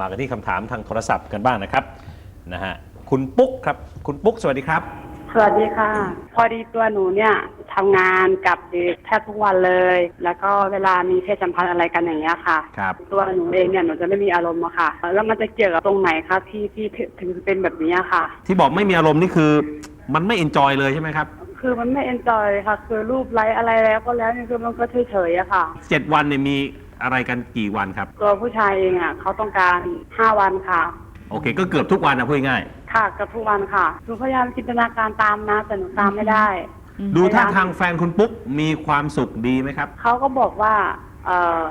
มากันที่คำถามทางโทรศัพท์กันบ้างนะครับนะฮะคุณปุ๊กครับคุณปุ๊กสวัสดีครับ สวัสดีค่ะ พอดีตัวหนูเนี่ยทำงานกับเด็กแทบทุกวันเลย แล้วก็เวลามีเพศสัมพันธ์อะไรกันอย่างเงี้ยค่ะครับ ตัวหนูเองเนี่ยหนูจะไม่มีอารมณ์อะค่ะ แล้วมันจะเกี่ยวกับตรงไหนคะที่ที่ถึงเป็นแบบนี้อะค่ะ ที่บอกไม่มีอารมณ์นี่คือ มันไม่เอนจอยเลยใช่ไหมครับคือมันไม่เอนจอยค่ะ คือรูปไลค์อะไรแล้วก็แล้วนี่คือมันก็เฉยๆอะค่ะ เจ็ดวันเนี่ยมี อะไรกันกี่วันครับ ตัวผู้ชายเองอะเขาต้องการห้าวันค่ะ โอเค ก็เกือบทุกวันนะพูดง่ายค่ะกับทุกวันค่ะหนูพยายามจินตนาการตามนะแต่หนูตามไม่ได้ ๆดูท่าทางแฟนคุณปุ๊กมีความสุขดีไหมครับ เขาก็บอกว่า เออ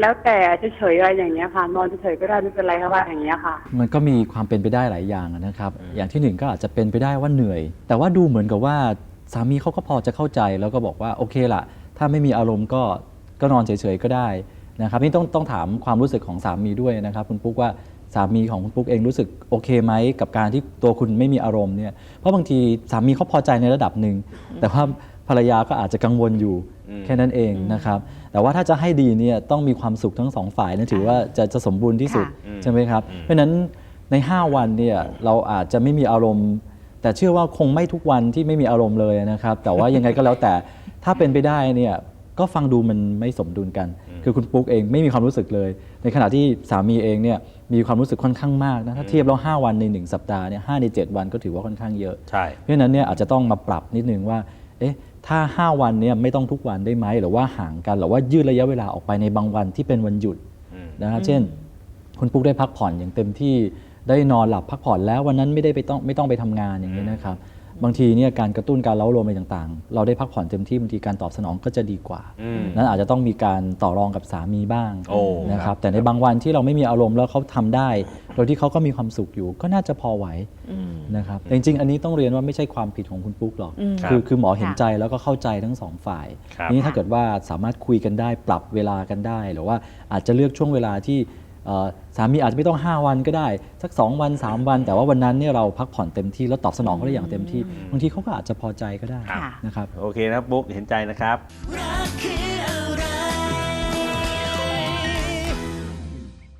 แล้วแต่เฉยๆอะไรอย่างเงี้ยค่ะ นอนเฉยๆก็ได้ไม่เป็นไรค่ะว่าอย่างเงี้ยค่ะ มันก็มีความเป็นไปได้หลายอย่างนะครับอย่างที่หนึ่งก็อาจจะเป็นไปได้ว่าเหนื่อย แต่ว่าดูเหมือนกับว่าสามีเขาก็พอจะเข้าใจแล้วก็บอกว่าโอเคละถ้าไม่มีอารมณ์ก็ ก็นอนเฉยๆก็ได้นะครับนี่ต้องต้องถามความรู้สึกของสามีด้วยนะครับคุณปุ๊กว่าสามีของคุณปุ๊กเองรู้สึกโอเคไหมกับการที่ตัวคุณไม่มีอารมณ์เนี่ยเพราะบางทีสามีเขาพอใจในระดับหนึ่งแต่ว่าภรรยาก็อาจจะกังวลอยู่อืมแค่นั้นเองนะครับแต่ว่าถ้าจะให้ดีเนี่ยต้องมีความสุขทั้งสองฝ่ายนั่นถือว่าจะจะสมบูรณ์ที่สุดค่ะใช่ไหมครับเพราะฉะนั้นใน 5 วันเนี่ยเราอาจจะไม่มีอารมณ์ แต่เชื่อว่าคงไม่ทุกวันที่ไม่มีอารมณ์เลยนะครับแต่ว่ายังไงก็แล้วแต่ถ้าเป็นไปได้เนี่ย ก็ฟังดูมันไม่สมดุลกัน คือคุณปุ๊กเองไม่มีความรู้สึกเลย ในขณะที่สามีเองเนี่ยมีความรู้สึกค่อนข้างมากนะถ้าเทียบแล้ว5วันใน 1 สัปดาห์เนี่ยหใน 7 วันก็ถือว่าค่อนข้างเยอะใช่เพราะฉะนั้นเนี่ยอาจจะต้องมาปรับนิดนึงว่าเอ๊ะถ้า 5 วันเนี่ยไม่ต้องทุกวันได้ไหมหรือว่าห่างกันหรือว่ายืดระยะเวลาออกไปในบางวันที่เป็นวันหยุดอืมนะฮะเช่น คุณปุ๊กได้พักผ่อนอย่างเต็มที่ได้นอนหลับพักผ่อนแล้ววันนั้นไม่ได้ไปต้องไม่ต้องไปทำงานอย่างนี้นะครับ บางทีเนี่ยการกระตุ้นการเล้าโลมอะไรต่างๆ เราได้พักผ่อนเต็มที่บางทีการตอบสนองก็จะดีกว่า อืม นั้นอาจจะต้องมีการต่อรองกับสามีบ้างโอ้นะคครัรับบแต่ในบางวันที่เราไม่มีอารมณ์แล้วเขาทำได้ โดยที่เขาก็มีความสุขอยู่ ก็น่าจะพอไหวนะครับแต่จริงๆ อันนี้ต้องเรียนว่าไม่ใช่ความผิดของคุณปุ๊กหรอก อืมคือครับคือหมอเห็นใจแล้วก็เข้าใจทั้งสองฝ่ายครับ นี้ถ้าเกิดว่าสามารถคุยกันได้ปรับเวลากันได้ หรือว่าอาจจะเลือกช่วงเวลาที่เอ่อ สามีอาจจะไม่ต้อง 5 วันก็ได้ สัก 2 วัน 3 วัน แต่ว่าวันนั้นเนี่ยเราพักผ่อนเต็มที่แล้วตอบสนองเขาได้อย่างเต็มที่บางทีเขาก็อาจจะพอใจก็ได้ค่ะนะครับ โอเคนะครับปุ๊กเห็นใจนะครับรักคือ